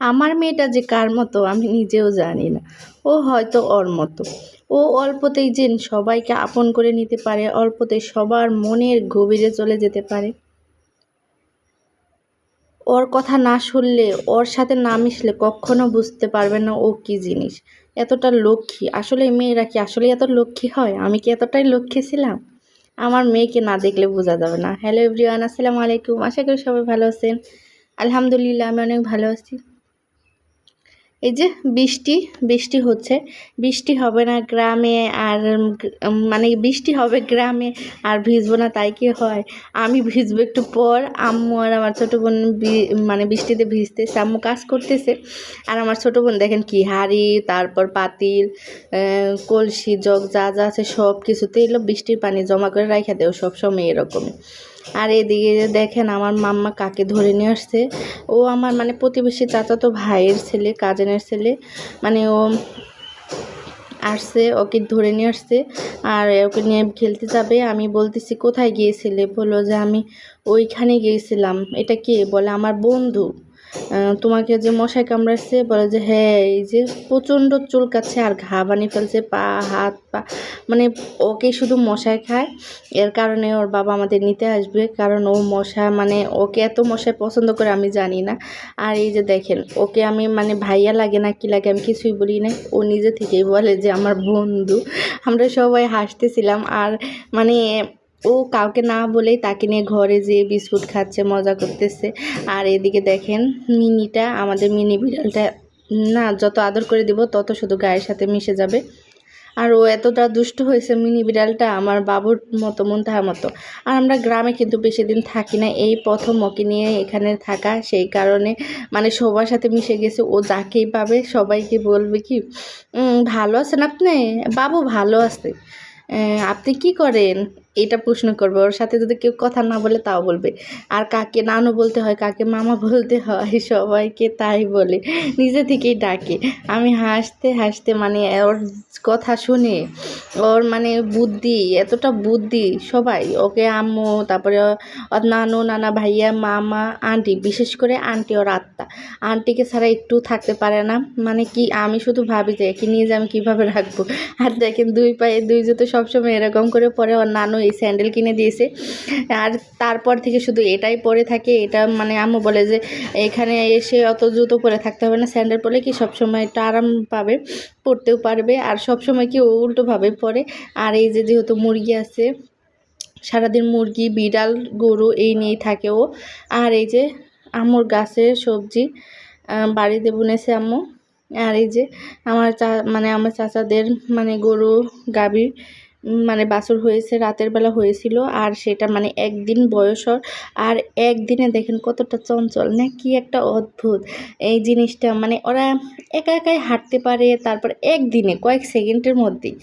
আমার মেয়েটা যে কার মতো আমি নিজেও জানি না। ও হয়তো ওর মতো। ও অল্পতেই যে সবাইকে আপন করে নিতে পারে, অল্পতেই সবার মনের গভীরে চলে যেতে পারে। ওর কথা না শুনলে, ওর সাথে না মিশলে কখনো বুঝতে পারবে না ও কী জিনিস। এতটা লক্ষ্মী, আসলে মেয়েরা কি আসলে এত লক্ষ্মী হয়? আমি কি এতটাই লক্ষ্মী ছিলাম? আমার মেয়েকে না দেখলে বোঝা যাবে না। হ্যালো এভরিওয়ান আসসালামু আলাইকুম। আশা করি সবাই ভালো আছেন। আলহামদুলিল্লাহ, আমি অনেক ভালো আছি। এই যে বৃষ্টি বৃষ্টি হচ্ছে। বৃষ্টি হবে না গ্রামে আর মানে বৃষ্টি হবে গ্রামে আর ভিজবো না, তাই কি হয়? আমি ভিজবো একটু পর, আম্মু আর আমার ছোটো বোন মানে বৃষ্টিতে ভিজতেছে, আম্মু কাজ করতেছে। আর আমার ছোটো বোন দেখেন কি হাড়ি, তারপর পাতিল কলসি, জগ যা যা আছে সব কিছুতে এলো, বৃষ্টির পানি জমা করে রাখা দেও সবসময় এরকমই। আর এদিকে দেখেন আমার মাম্মা কাকে ধরে নিয়ে আসছে। ও আমার মানে প্রতিবেশী চাচা তো ভাইয়ের ছেলে, কাজিনের ছেলে। মানে ও আসছে, ওকে ধরে নিয়ে আসছে আর ওকে নিয়ে খেলতে যাবে। আমি বলতেছি, কোথায় গিয়েছিলে? বলল যে, আমি ওইখানে গিয়েছিলাম। এটা কে? বলে, আমার বন্ধু। তোমাকে যে মশাই কামড়াচ্ছে, বলে যে হ্যাঁ এই যে প্রচণ্ড চুল চুলকাচ্ছে আর ঘা বানিয়ে ফেলছে, পা, হাত, পা। মানে ওকে শুধু মশাই খায়, এর কারণে ওর বাবা আমাদের নিতে আসবে, কারণ ও মশা মানে ওকে এত মশাই পছন্দ করে আমি জানি না। আর এই যে দেখেন, ওকে আমি মানে ভাইয়া লাগে না, কি লাগে আমি কিছুই বলি না ও নিজে থেকেই বলে যে, আমার বন্ধু। আমরা সবাই হাসতেছিলাম, আর মানে ও কাউকে না বলেই তাকে নিয়ে ঘরে যেয়ে বিস্কুট খাচ্ছে, মজা করতেছে। আর এদিকে দেখেন মিনিটা, আমাদের মিনি বিড়ালটা, না, যত আদর করে দিব, তত শুধু গায়ের সাথে মিশে যাবে। আর ও এতটা দুষ্ট হয়েছে মিনি বিড়ালটা, আমার বাবুর মতো মন তাহার মতো। আর আমরা গ্রামে কিন্তু বেশি দিন থাকি না, এই প্রথম ওকে নিয়ে এখানে থাকা, সেই কারণে মানে সবার সাথে মিশে গেছে, ও যাকেই পাবে, সবাইকে বলবে কি ভালো আছেন আপনি? বাবু ভালো আছে। আপনি কি করেন? এটা প্রশ্ন করবে। ওর সাথে যদি কেউ কথা না বলে তাও বলবে। আর কাকে নানু বলতে হয়, কাকে মামা বলতে হয়, সবাইকে তাই বলে। নিজে থেকেই ডাকে। আমি হাসতে হাসতে মানে ওর কথা শুনে, ওর মানে বুদ্ধি, এতটা বুদ্ধি সবাই, ওকে আম্মু, তারপরে ওর নানু, নানা ভাইয়া, মামা, আন্টি, বিশেষ করে আন্টি ওর আত্মা। আন্টিকে ছাড়া একটু থাকতে পারে না। মানে কি, আমি শুধু ভাবি যে একে নিয়ে যে আমি কীভাবে রাখব। আর দেখেন দুই পায়ে দুই জুতো সবসময় এরকম করে পরে ওর নানু এই স্যান্ডেল কিনে দিয়েছে। আর তারপর থেকে শুধু এটাই পরে থাকে, এটা মানে আম্মু বলে যে, এখানে এসে অত জুতো পরে থাকতে হবে না, স্যান্ডেল পরে কি সবসময় একটু আরাম পাবে, পরতেও পারবে। আর সবসময় কি উল্টোভাবে পরে। আর এই যে যেহেতু মুরগি আছে, সারাদিন মুরগি, বিড়াল, গরু এই নিয়েই থাকে ও। আর এই যে আম্মুর গাছের সবজি বাড়িতে বুনেছে আম্মু। আর এই যে আমার চা মানে আমার চাচাদের মানে গরু, গাভী মানে বাছুর হয়েছে, রাতের বেলা হয়েছিল, আর সেটা মানে একদিন বয়সর আর একদিনে দেখেন কতটা চঞ্চল, না কি একটা অদ্ভুত। এই জিনিসটা মানে ওরা একা একাই হাঁটতে পারে, তারপর একদিনে কয়েক সেকেন্ডের মধ্যেই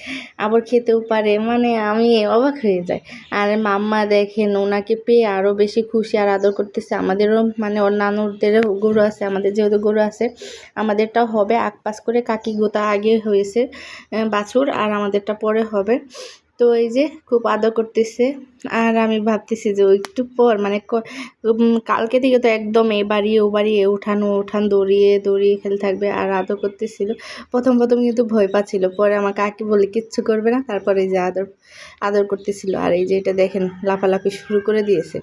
আবার খেতেও পারে মানে আমি অবাক হয়ে যাই। আর মাম্মা দেখেন, ওনাকে পেয়ে আরও বেশি খুশি আর আদর করতেছে, আমাদেরও মানে ওর নানুরদেরও গরু আছে, আমাদের যেহেতু গরু আছে, আমাদেরটাও হবে আকপাস করে কাকি গোতা আগে হয়েছে বাছুর, আর আমাদেরটা পরে হবে। তো এই যে খুব আদর করতেছে। আর আমি ভাবতেছি যে একটু পর মানে কালকে থেকে তো একদম এ বাড়ি, ও বাড়ি এ উঠানো উঠান, দৌড়িয়ে দৌড়িয়ে খেলে থাকবে আর আদর করতেছিল। প্রথম প্রথম কিন্তু ভয় পাচ্ছিল। পরে আমার কাকি বলে, কিচ্ছু করবে না। তারপরে যে আদর আদর করতেছিল। আর এই যে এটা দেখেন, লাফালাফি শুরু করে দিয়েছে।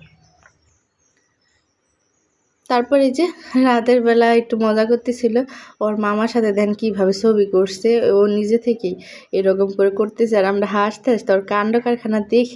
তারপর যে রাতের বেলা একটু মজা করতেছিল। ওর মামার সাথে দেন কীভাবে ছবি করছে। ও নিজে থেকেই এরকম করে করতেছে। আর আমরা হাসতে হাসতে ওর কাণ্ড কারখানা দেখে